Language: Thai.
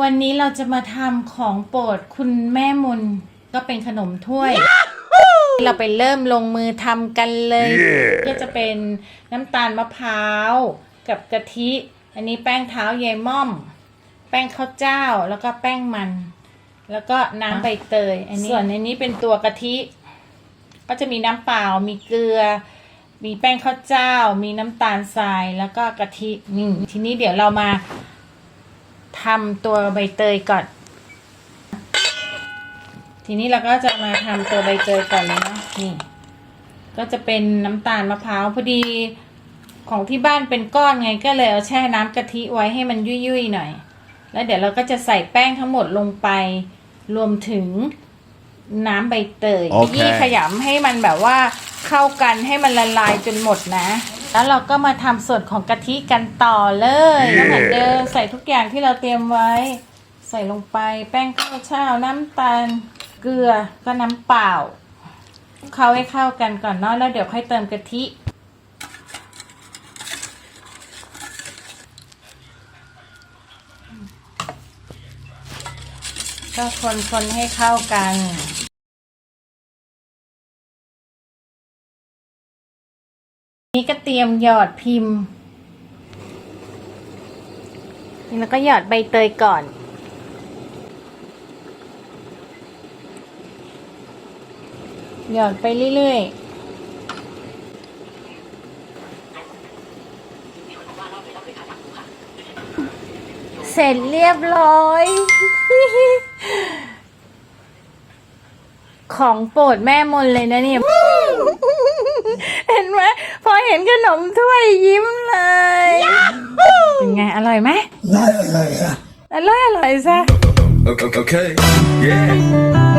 วันนี้เราจะมาทำของโปรดคุณแม่มนก็เป็นขนมถ้วย เราไปเริ่มลงมือทำกันเลยก็จะเป็นน้ำตาลมะพร้าวกับกะทิ อันนี้แป้งเท้ายายม่อม แป้งข้าวเจ้าแล้วก็แป้งมัน แล้วก็น้ำใบเตย อันนี้ส่วนอันนี้เป็นตัวกะทิ ก็จะมีน้ำเปล่ามีเกลือ มีแป้งข้าวเจ้า มีน้ำตาลทรายแล้วก็กะทินี่ทีนี้เดี๋ยวเรามา ทำตัวใบเตยก่อน ทีนี้เราก็จะมาทำตัวใบเตยก่อนเลยเนาะนี่ ก็จะเป็นน้ำตาลมะพร้าวพอดีของที่บ้านเป็นก้อนไงก็เลยเอาแช่น้ำกะทิไว้ให้มันยุ่ยๆหน่อย แล้วเดี๋ยวเราก็จะใส่แป้งทั้งหมดลงไป รวมถึงน้ำใบเตยโอเคยี่ขยำให้มันแบบว่าเข้ากันให้มันละลายจนหมดนะ แล้วเราก็มาทำส่วนของกะทิกันต่อเลยก็เหมือนเดิมใส่ทุกอย่างที่เราเตรียมไว้ ใส่ลงไปแป้งข้าวเช้าน้ำตาลเกลือก็น้ำเปล่าเข้าให้เข้ากันก่อนเนาะแล้วเดี๋ยวค่อยเติมกะทิก็คนๆให้เข้ากัน นี่ก็เตรียมหยอดพิมพ์แล้วก็หยอดใบเตยก่อน หยอดไปเรื่อยๆเสร็จเรียบร้อย ของโปรดแม่มนเลยนะเนี่ยเห็นไหมพ อเห็นขนมถ้วยยิ้มเลย เป็นไง อร่อยไหมได้อะไรอะอร่อยอร่อยซะ Okay. Yeah.